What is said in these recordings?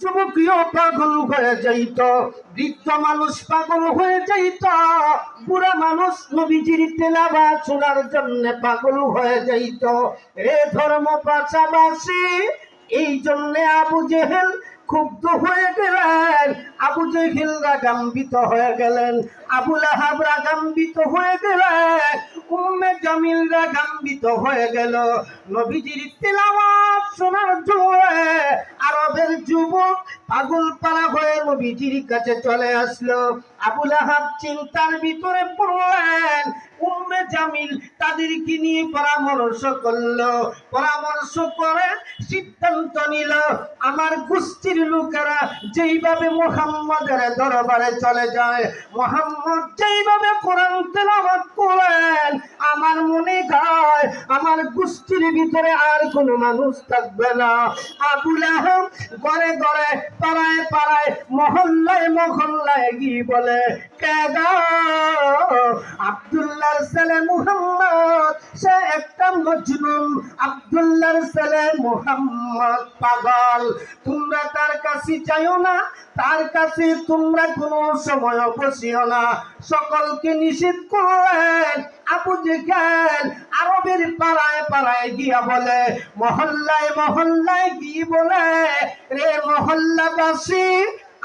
যুবকীও পাগল হয়ে যাইত, বৃদ্ধ মানুষ পাগল হয়ে যাইত, বুড়া মানুষ নবীজির তেলাবা শোনার জন্য পাগল হয়ে যাইত। রে ধর্ম পাশাপাশি এই জন্য আবু জেহেল ক্ষুব্ধ হয়ে গেলেন। আবু জেহিল রাগাম্বিত হয়ে গেলেন, আবু লাহাব রাগাম্বিত হয়ে গেলেন, উম্মে জামিল রাগাম্বিত হয়ে গেল। নবীজির তেলাওয়াত পাগল পাড়া হয়ে নবীজির কাছে চলে আসলো। আবু লাহাব চিন্তার ভিতরে পড়লেন, উম্মে জামিল তাদেরকে নিয়ে পরামর্শ করল। পরামর্শ করে সিদ্ধান্ত নিল, আমার গোষ্ঠীর লোকেরা যেইভাবে মোহাম্মদের দরবারে চলে যায়, মোহাম্মদ যেইভাবে কোরআন তেলাওয়াত করেন আমার মনে হয় আমার গোষ্ঠীর ভিতরে আর কোনো মানুষ থাকবে না। আবুল আহম ঘরে ঘরে পাড়ায় পাড়ায়, মহল্লায় মহল্লায় গিয়ে বলে কেদা আব্দুল্লাহর ছেলে মুহাম্মদ, সে একটা মজনুন আব্দুল্লাহর ছেলে মুহাম্মদ পাগল। তোমরা তার কাছে যাইও না, তার কাছে তোমরা কোনো সময় বসিও না। সকলকে নিষেধ করলেন আবু জেখান আরবের পাড়ায় পাড়ায় গিয়া বলে, মহল্লায় মহল্লায় গিয়ে বলে? রে মহল্লাবাসী,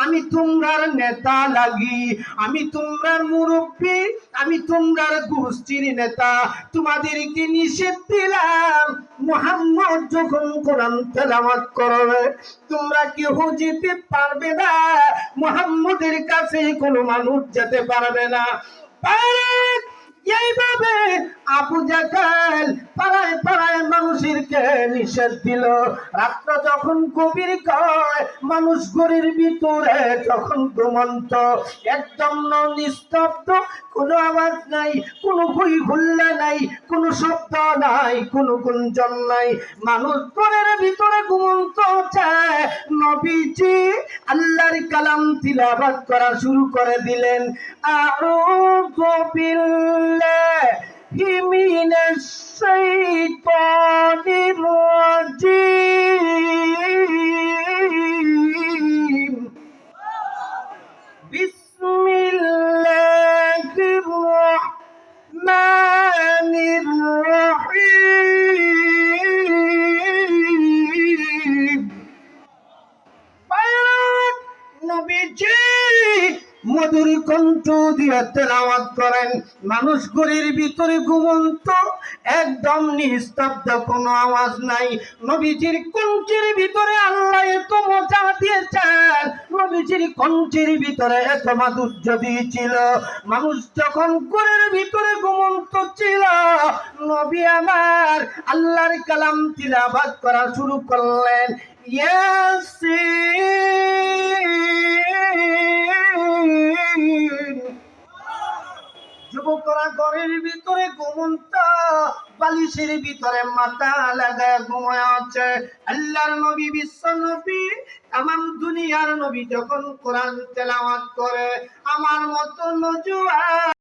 আমি তোমরার নেতা লাগি, আমি তোমরার মুরব্বী, আমি তোমরার গোষ্ঠীর নেতা। তোমাদেরকে নিষেধ দিলাম, মোহাম্মদ যখন কোরআন তেলাওয়াত করবে, তোমরা কেউ যেতে পারবে না, মোহাম্মদের কাছে কোনো মানুষ যেতে পারবে না। পারে এইভাবে আবু জাকাল পাড়ায় পাড়ায় মানুষেরকে নিষেধ দিল। রাত্র যখন কবির কয়, মানুষ গরির ভিতরে যখন ঘুমন্ত, একদম নিস্তব্ধ কোনো আওয়াজ নাই, কোনো হই ভুল্লা নাই শব্দ নাই, কোনো গুঞ্জন নাই। মানুষ ঘরের ভিতরে ঘুমন্ত চায় নবীজি আল্লাহর কালাম তিলাবাত করা শুরু করে দিলেন। আর বিল্লাহি মিনাশ শাইতানির কণ্ঠ দিয়ে তেলাওয়াত করেন। মানুষ ঘরের ভিতরে ঘুমন্ত, একদম নিস্তব্ধ, কোনো আওয়াজ নাই। নবীজির কণ্ঠের ভিতরে আল্লাহ এত মজা দিয়েছেন। নবীজির কণ্ঠের ভিতরে এত মাধুর্য দিয়েছিল মানুষ যখন ঘরের ভিতরে ঘুমন্ত ছিল, নবী আমার আল্লাহর কালাম তিলাবাত করা শুরু করলেন। ইয়াসিন! বালিশের ভিতরে মাথা লাগায় ঘুমায় আল্লাহর নবী, বিশ্ব নবী আমার দুনিয়ার নবী যখন কোরআন তেলাওয়াত করে, আমার মতো নজুয়া